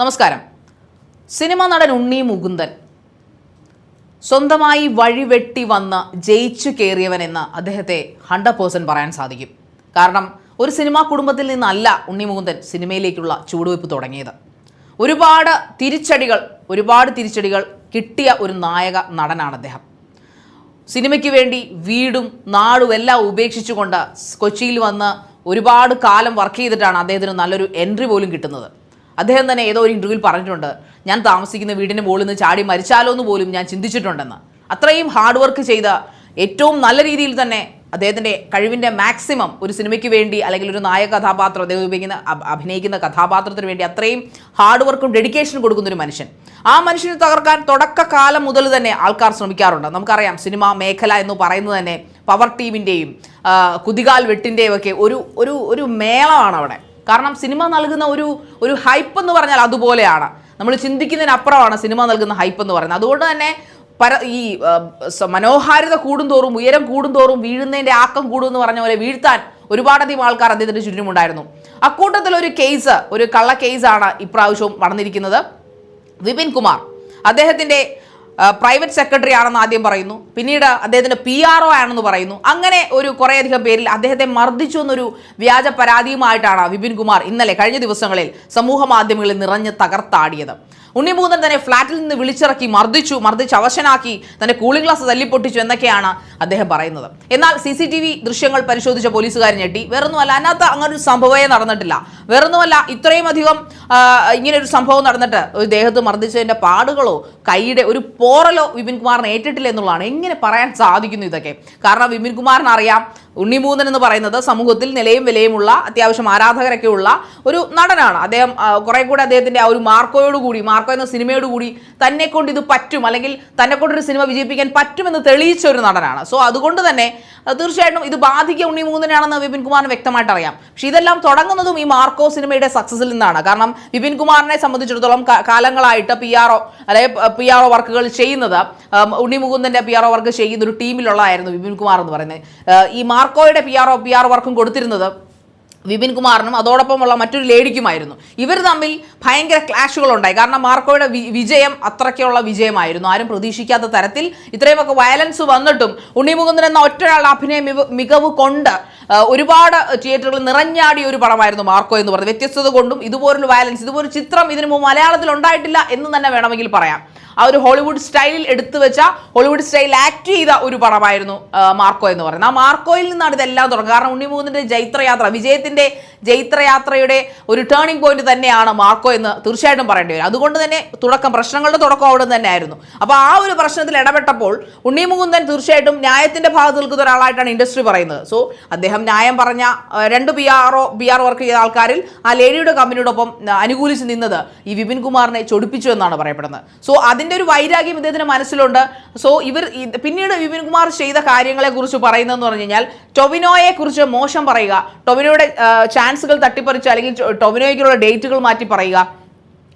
നമസ്കാരം. സിനിമാ നടൻ ഉണ്ണി മുകുന്ദൻ. സ്വന്തമായി വഴിവെട്ടി വന്ന ജയിച്ചു കയറിയവനെന്ന് അദ്ദേഹത്തെ ഹൺഡ്രഡ് പേഴ്സന്റ് പറയാൻ സാധിക്കും. കാരണം ഒരു സിനിമാ കുടുംബത്തിൽ നിന്നല്ല ഉണ്ണി മുകുന്ദൻ സിനിമയിലേക്കുള്ള ചുവടുവയ്പ് തുടങ്ങിയത്. ഒരുപാട് തിരിച്ചടികൾ ഒരുപാട് തിരിച്ചടികൾ കിട്ടിയ ഒരു നായക നടനാണ് അദ്ദേഹം. സിനിമയ്ക്ക് വേണ്ടി വീടും നാടും എല്ലാം ഉപേക്ഷിച്ചുകൊണ്ട് കൊച്ചിയിൽ വന്ന് ഒരുപാട് കാലം വർക്ക് ചെയ്തിട്ടാണ് അദ്ദേഹത്തിന് നല്ലൊരു എൻട്രി പോലും കിട്ടുന്നത്. അദ്ദേഹം തന്നെ ഏതോ ഒരു ഇന്റർവ്യൂവിൽ പറഞ്ഞിട്ടുണ്ട് ഞാൻ താമസിക്കുന്ന വീടിന്റെ മുകളിൽ നിന്ന് ചാടി മരിച്ചാലോ എന്ന് പോലും ഞാൻ ചിന്തിച്ചിട്ടുണ്ടെന്ന്. അത്രയും ഹാർഡ് വർക്ക് ചെയ്ത ഏറ്റവും നല്ല രീതിയിൽ തന്നെ അദ്ദേഹത്തിന്റെ കഴിവിന്റെ മാക്സിമം ഒരു സിനിമയ്ക്ക് വേണ്ടി അല്ലെങ്കിൽ ഒരു നായക കഥാപാത്രം അദ്ദേഹം ഉപയോഗിക്കുന്ന അഭിനയിക്കുന്ന കഥാപാത്രത്തിന് വേണ്ടി അത്രയും ഹാർഡ് വർക്കും ഡെഡിക്കേഷനും കൊടുക്കുന്ന ഒരു മനുഷ്യൻ. ആ മനുഷ്യനെ തകർക്കാൻ തുടക്കകാലം മുതൽ തന്നെ ആൾക്കാർ ശ്രമിക്കാറുണ്ട്. നമുക്കറിയാം സിനിമ മേഖല എന്ന് പറയുന്നത് തന്നെ പവർ ടീമിന്റെയും കുതികാൽ വെട്ടിന്റെയും ഒക്കെ ഒരു ഒരു ഒരു മേളമാണ് അവിടെ കാരണം സിനിമ നൽകുന്ന ഒരു ഒരു ഹൈപ്പ് എന്ന് പറഞ്ഞാൽ അതുപോലെയാണ്. നമ്മൾ ചിന്തിക്കുന്നതിനപ്പുറമാണ് സിനിമ നൽകുന്ന ഹൈപ്പ് എന്ന് പറയുന്നത്. അതുകൊണ്ട് തന്നെ പര ഈ മനോഹാരിത കൂടുന്തോറും ഉയരം കൂടുന്തോറും വീഴുന്നതിന്റെ ആക്കം കൂടും എന്ന് പറഞ്ഞ പോലെ വീഴ്ത്താൻ ഒരുപാടധികം ആൾക്കാർ അദ്ദേഹത്തിന്റെ ചുറ്റുമുണ്ടായിരുന്നു അക്കൂട്ടത്തിൽ ഒരു കേസ് ഒരു കള്ള കേസാണ് ഇപ്രാവശ്യവും നടന്നിരിക്കുന്നത് വിപിൻ കുമാർ. അദ്ദേഹത്തിന്റെ പ്രൈവറ്റ് സെക്രട്ടറി ആണെന്ന് ആദ്യം പറയുന്നു. പിന്നീട് അദ്ദേഹത്തിന്റെ പി ആർ ഒ ആണെന്ന് പറയുന്നു. അങ്ങനെ ഒരു കുറേയധികം പേരിൽ അദ്ദേഹത്തെ മർദ്ദിച്ചു എന്നൊരു വ്യാജ പരാതിയുമായിട്ടാണ് വിപിൻ കുമാർ ഇന്നലെ കഴിഞ്ഞ ദിവസങ്ങളിൽ സമൂഹ മാധ്യമങ്ങളിൽ നിറഞ്ഞ് തകർത്താടിയത്. ഉണ്ണിമൂന്നൻ തന്നെ ഫ്ളാറ്റിൽ നിന്ന് വിളിച്ചിറക്കി മർദ്ദിച്ചു മർദ്ദിച്ച് അവശനാക്കി തന്റെ കൂളിംഗ് ഗ്ലാസ് തല്ലിപ്പൊട്ടിച്ചു എന്നൊക്കെയാണ് അദ്ദേഹം പറയുന്നത്. എന്നാൽ സി സി ടി വി ദൃശ്യങ്ങൾ പരിശോധിച്ച പോലീസുകാർ ഞെട്ടി വേറൊന്നുമല്ല അതിനകത്ത് അങ്ങനെ ഒരു സംഭവമേ നടന്നിട്ടില്ല. വേറൊന്നുമല്ല ഇത്രയും അധികം ഇങ്ങനെ ഒരു സംഭവം നടന്നിട്ട് ഒരു ദേഹത്ത് മർദ്ദിച്ചതിന്റെ പാടുകളോ കൈയുടെ ഒരു പോറലോ വിപിൻ കുമാറിന് ഏറ്റിട്ടില്ല എന്നുള്ളതാണ് എങ്ങനെ പറയാൻ സാധിക്കുന്നു ഇതൊക്കെ? കാരണം വിപിൻ കുമാറിന് അറിയാം ഉണ്ണിമൂന്നൻ എന്ന് പറയുന്നത് സമൂഹത്തിൽ നിലയും വിലയുമുള്ള അത്യാവശ്യം ആരാധകരൊക്കെ ഉള്ള ഒരു നടനാണ്. അദ്ദേഹം കുറെ കൂടെ അദ്ദേഹത്തിന്റെ ആ ഒരു മാർക്കോയോട് കൂടി മാർക്കോ എന്ന സിനിമയോട് കൂടി തന്നെ കൊണ്ട് ഇത് പറ്റും അല്ലെങ്കിൽ തന്നെ കൊണ്ടൊരു സിനിമ വിജയിപ്പിക്കാൻ പറ്റുമെന്ന് തെളിയിച്ച ഒരു നടനാണ്. സോ അതുകൊണ്ട് തന്നെ തീർച്ചയായിട്ടും ഇത് ബാധിക്കുക ഉണ്ണിമൂന്നനാണെന്ന് വിപിൻ കുമാറിന് വ്യക്തമായിട്ട് അറിയാം പക്ഷെ ഇതെല്ലാം തുടങ്ങുന്നതും ഈ മാർക്കോ സിനിമയുടെ സക്സസിൽ നിന്നാണ്. കാരണം വിപിൻ കുമാറിനെ സംബന്ധിച്ചിടത്തോളം കാലങ്ങളായിട്ട് പി ആർ ഒ അല്ലെങ്കിൽ പി ആർ ഒ വർക്കുകൾ ചെയ്യുന്നത് ഉണ്ണിമുകുന്ദന്റെ Unni P R O work ചെയ്യുന്ന ഒരു ടീമിലുള്ളതായിരുന്നു വിപിൻ കുമാർ എന്ന് പറയുന്നത്. ഈ മാർക്കോയുടെ P R O P R വർക്കും കൊടുത്തിരുന്നത് വിപിൻ കുമാറിനും അതോടൊപ്പമുള്ള മറ്റൊരു ലേഡിക്കുമായിരുന്നു. ഇവർ തമ്മിൽ ഭയങ്കര ക്ലാഷുകൾ ഉണ്ടായി കാരണം മാർക്കോയുടെ വിജയം അത്രയ്ക്കുള്ള വിജയമായിരുന്നു. ആരും പ്രതീക്ഷിക്കാത്ത തരത്തിൽ ഇത്രയുമൊക്കെ വയലൻസ് വന്നിട്ടും ഉണ്ണിമുകുന്ദൻ എന്ന ഒറ്റയാളുടെ അഭിനയ മിക- മികവ് കൊണ്ട് ഒരുപാട് തിയേറ്ററുകൾ നിറഞ്ഞാടിയ ഒരു പടമായിരുന്നു മാർക്കോ എന്ന് പറയുന്നത് വ്യത്യസ്തത കൊണ്ടും ഇതുപോലൊരു വയലൻസ് ഇതുപോലൊരു ചിത്രം ഇതിനു മുമ്പ് മലയാളത്തിൽ ഉണ്ടായിട്ടില്ല എന്ന് തന്നെ വേണമെങ്കിൽ പറയാം. ആ ഒരു ഹോളിവുഡ് സ്റ്റൈലിൽ എടുത്തു വെച്ച ഹോളിവുഡ് സ്റ്റൈൽ ആക്ട് ചെയ്ത ഒരു പടമായിരുന്നു മാർക്കോ എന്ന് പറയുന്നത്. ആ മാർക്കോയിൽ നിന്നാണ് ഇതെല്ലാം തുടങ്ങുന്നത് കാരണം ഉണ്ണിമൂന്നിന്റെ ജൈത്രയാത്ര വിജയത്തിന്റെ ജൈത്രയാത്രയുടെ ഒരു ടേണിംഗ് പോയിന്റ് തന്നെയാണ് മാർക്കോ എന്ന് തീർച്ചയായിട്ടും പറയേണ്ടി വരും. അതുകൊണ്ട് തന്നെ തുടക്കം പ്രശ്നങ്ങളുടെ തുടക്കം അവിടെ തന്നെ ആയിരുന്നു അപ്പോൾ ആ ഒരു പ്രശ്നത്തിൽ ഇടപെട്ടപ്പോൾ ഉണ്ണിമുകുന്ദൻ തീർച്ചയായിട്ടും ന്യായത്തിന്റെ ഭാഗത്ത് നിൽക്കുന്ന ഒരാളായിട്ടാണ് ഇൻഡസ്ട്രി പറയുന്നത്. സോ അദ്ദേഹം ന്യായം പറഞ്ഞ രണ്ട് B R O B R work ചെയ്ത ആൾക്കാരിൽ ആ ലേഡിയുടെ കമ്പനിയോടൊപ്പം അനുകൂലിച്ച് നിന്നത് ഈ വിപിൻ കുമാറിനെ ചൊടിപ്പിച്ചു എന്നാണ് പറയപ്പെടുന്നത്. സോ അതിന്റെ ഒരു വൈരാഗ്യം ഇദ്ദേഹത്തിന് മനസ്സിലുണ്ട്. സോ ഇവർ പിന്നീട് വിപിൻ കുമാർ ചെയ്ത കാര്യങ്ങളെ കുറിച്ച് പറയുന്നതെന്ന് പറഞ്ഞു കഴിഞ്ഞാൽ ടൊവിനോയെ കുറിച്ച് മോശം പറയുക ടൊവിനോയുടെ ചാൻസുകൾ തട്ടിപ്പറിച്ച് അല്ലെങ്കിൽ ടൊവിനോയ്ക്കുള്ള ഡേറ്റുകൾ മാറ്റി പറയുക.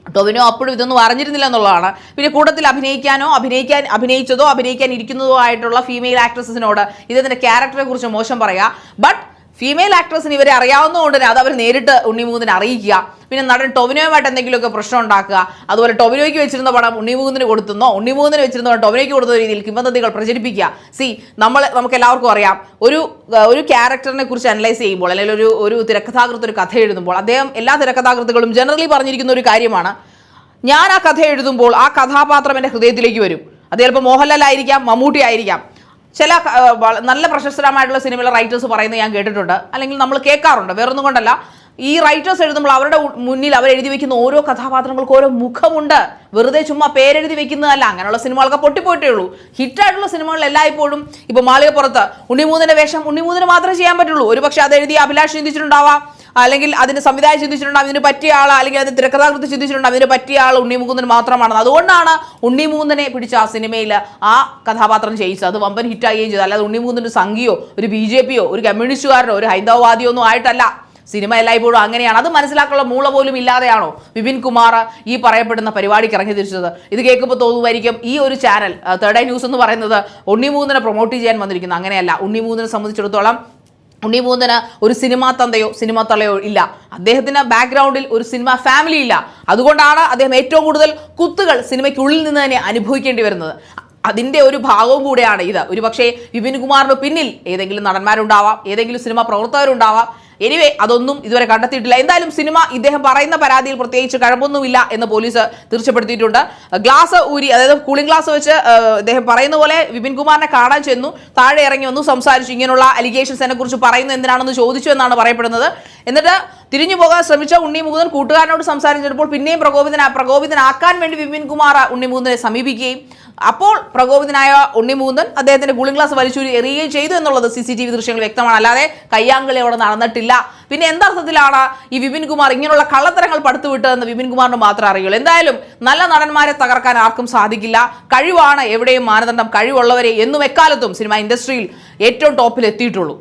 ടൊവിനോ അപ്പോഴും ഇതൊന്നും അറിഞ്ഞിരുന്നില്ല എന്നുള്ളതാണ്. പിന്നെ കൂട്ടത്തിൽ അഭിനയിക്കാനോ അഭിനയിക്കാൻ അഭിനയിച്ചതോ അഭിനയിക്കാൻ ഇരിക്കുന്നതോ ആയിട്ടുള്ള ഫീമെയിൽ ആക്ട്രസസിനോട് ഇതിന്റെ ക്യാരക്ടറെ കുറിച്ച് മോശം പറയുക. ബട്ട് ഫീമെയിൽ ആക്ട്രസിന് ഇവരെ അറിയാവുന്നതുകൊണ്ട് തന്നെ അത് അവർ നേരിട്ട് ഉണ്ണിമൂന്നിനെ അറിയിക്കുക. പിന്നെ നടൻ ടൊവിനോയുമായിട്ട് എന്തെങ്കിലുമൊക്കെ പ്രശ്നം ഉണ്ടാക്കുക. അതുപോലെ ടൊവിനോയ്ക്ക് വെച്ചിരുന്ന പടം ഉണ്ണിമൂന്നിന് കൊടുത്തുന്നോ ഉണ്ണിമൂന്നിന് വെച്ചിരുന്ന പടം ടൊവിനോയ്ക്ക് കൊടുത്ത രീതിയിൽ കിംവദന്തികൾ പ്രചരിപ്പിക്കുക. സി നമ്മൾ നമുക്ക് എല്ലാവർക്കും അറിയാം. ഒരു ഒരു ക്യാരക്ടറിനെ കുറിച്ച് അനലൈസ് ചെയ്യുമ്പോൾ അല്ലെങ്കിൽ ഒരു ഒരു തിരക്കഥാകൃത്ത് ഒരു കഥ എഴുതുമ്പോൾ അദ്ദേഹം എല്ലാ തിരക്കഥാകൃത്തുകളും ജനറലി പറഞ്ഞിരിക്കുന്ന ഒരു കാര്യമാണ്. ഞാൻ ആ കഥ എഴുതുമ്പോൾ ആ കഥാപാത്രം എന്റെ ഹൃദയത്തിലേക്ക് വരും. അത് ചിലപ്പോൾ മോഹൻലാൽ ആയിരിക്കാം മമ്മൂട്ടി ആയിരിക്കാം. ചില നല്ല പ്രശസ്തരമായിട്ടുള്ള സിനിമയിലെ റൈറ്റേഴ്സ് പറയുന്നത് ഞാൻ കേട്ടിട്ടുണ്ട്. അല്ലെങ്കിൽ നമ്മൾ കേൾക്കാറുണ്ട്. വേറൊന്നും കൊണ്ടല്ല. ഈ റൈറ്റേഴ്സ് എഴുതുമ്പോൾ അവരുടെ മുന്നിൽ അവർ എഴുതി വെക്കുന്ന ഓരോ കഥാപാത്രങ്ങൾക്ക് ഓരോ മുഖമുണ്ട്. വെറുതെ ചുമ്മാ പേരെഴുതി വെക്കുന്നതല്ല. അങ്ങനെയുള്ള സിനിമകളൊക്കെ പൊട്ടിപ്പോയിട്ടേ ഉള്ളൂ. ഹിറ്റായിട്ടുള്ള സിനിമകളിൽ എല്ലായ്പ്പോഴും ഇപ്പൊ മാളികപ്പുറത്ത് ഉണ്ണിമൂന്നിന്റെ വേഷം ഉണ്ണിമൂന്നിന് മാത്രമേ ചെയ്യാൻ പറ്റുള്ളൂ. ഒരു പക്ഷേ അത് എഴുതി അഭിലാഷ് ചിന്തിച്ചിട്ടുണ്ടാവാം. അല്ലെങ്കിൽ അതിന് സംവിധായം ചിന്തിച്ചിട്ടുണ്ട്? അതിന് പറ്റിയ ആൾ അല്ലെങ്കിൽ അതിന് തിരക്കഥാകൃത്ത് ചിന്തിച്ചിട്ടുണ്ട്? അതിന് പറ്റിയ ആൾ ഉണ്ണിമുകുന്ദൻ മാത്രമാണ് അതുകൊണ്ടാണ് ഉണ്ണിമുകുന്ദനെ പിടിച്ച ആ സിനിമയിൽ ആ കഥാപാത്രം ചെയ്യിച്ചത്. അത് വമ്പൻ ഹിറ്റാകുകയും ചെയ്തു. അല്ലാതെ ഉണ്ണിമുകുന്ദൻ ഒരു സംഘിയോ ഒരു ബി ജെ പിയോ ഒരു കമ്മ്യൂണിസ്റ്റുകാരനോ ഒരു ഹൈന്ദവവാദിയോ ഒന്നും ആയിട്ടല്ല. സിനിമ എല്ലായ്പ്പോഴും അങ്ങനെയാണ്. അത് മനസ്സിലാക്കാനുള്ള മൂള പോലും ഇല്ലാതെയാണോ വിപിൻ കുമാർ ഈ പറയപ്പെടുന്ന പരിപാടിക്ക് ഇറങ്ങി തിരിച്ചത്? ഇത് കേൾക്കുമ്പോൾ തോന്നുമായിരിക്കും ഈ ഒരു ചാനൽ തേർഡ് ഐ ന്യൂസ് എന്ന് പറയുന്നത് ഉണ്ണിമൂന്നിനെ പ്രൊമോട്ട് ചെയ്യാൻ വന്നിരിക്കുന്നത് അങ്ങനെയല്ല. ഉണ്ണിമൂന്നിനെ സംബന്ധിച്ചിടത്തോളം ഉണ്ണിമൂന്തന് ഒരു സിനിമാ തന്തയോ സിനിമാ തള്ളയോ ഇല്ല. അദ്ദേഹത്തിന് ബാക്ക്ഗ്രൗണ്ടിൽ ഒരു സിനിമ ഫാമിലി ഇല്ല. അതുകൊണ്ടാണ് അദ്ദേഹം ഏറ്റവും കൂടുതൽ കുത്തുകൾ സിനിമയ്ക്കുള്ളിൽ നിന്ന് തന്നെ അനുഭവിക്കേണ്ടി വരുന്നത്. അതിന്റെ ഒരു ഭാഗവും കൂടെയാണ് ഇത്. ഒരു പക്ഷേ വിപിൻ കുമാറിന് പിന്നിൽ ഏതെങ്കിലും നടന്മാരുണ്ടാവാം ഏതെങ്കിലും സിനിമാ പ്രവർത്തകരുണ്ടാവാം എനിവേ അതൊന്നും ഇതുവരെ കണ്ടെത്തിയിട്ടില്ല. എന്തായാലും സിനിമ ഇദ്ദേഹം പറയുന്ന പരാതിയിൽ പ്രത്യേകിച്ച് കഴമ്പൊന്നുമില്ല എന്ന് പോലീസ് തീർച്ചപ്പെടുത്തിയിട്ടുണ്ട് ഗ്ലാസ് ഊരി അതായത് കൂളിംഗ് ഗ്ലാസ് വെച്ച് ഇദ്ദേഹം പറയുന്ന പോലെ വിപിൻ കുമാറിനെ കാണാൻ ചെന്നു. താഴെ ഇറങ്ങി വന്നു സംസാരിച്ചു. ഇങ്ങനെയുള്ള അലിഗേഷൻസിനെ കുറിച്ച് പറയുന്നത് എന്തിനാണെന്ന് ചോദിച്ചു എന്നാണ് പറയപ്പെടുന്നത്. എന്നിട്ട് തിരിഞ്ഞു പോകാൻ ശ്രമിച്ച ഉണ്ണി മുകുന്ദൻ കൂട്ടുകാരനോട് സംസാരിച്ചപ്പോൾ പിന്നെയും പ്രകോപിതനാ പ്രകോപിതനാക്കാൻ വേണ്ടി വിപിൻ കുമാർ ഉണ്ണി മുകുന്ദനെ സമീപിക്കുകയും അപ്പോൾ പ്രകോപിതനായ ഉണ്ണിമൂന്തൻ അദ്ദേഹത്തിന്റെ കൂളിംഗ് ഗ്ലാസ് വലിച്ചൂരി എറിയുകയും ചെയ്തു എന്നുള്ളത് സി സി ടി വി ദൃശ്യങ്ങൾ വ്യക്തമാണ്. അല്ലാതെ കയ്യാങ്കളി അവിടെ നടന്നിട്ടില്ല. പിന്നെ എന്തർത്ഥത്തിലാണ് ഈ വിപിൻ കുമാർ ഇങ്ങനെയുള്ള കള്ളത്തരങ്ങൾ പടുത്തുവിട്ടതെന്ന് വിപിൻ കുമാറിന് മാത്രമേ അറിയുള്ളൂ. എന്തായാലും നല്ല നടന്മാരെ തകർക്കാൻ ആർക്കും സാധിക്കില്ല. കഴിവാണ് എവിടെയും മാനദണ്ഡം. കഴിവുള്ളവരെ എന്നും എക്കാലത്തും സിനിമ ഇൻഡസ്ട്രിയിൽ ഏറ്റവും ടോപ്പിൽ എത്തിയിട്ടുള്ളൂ.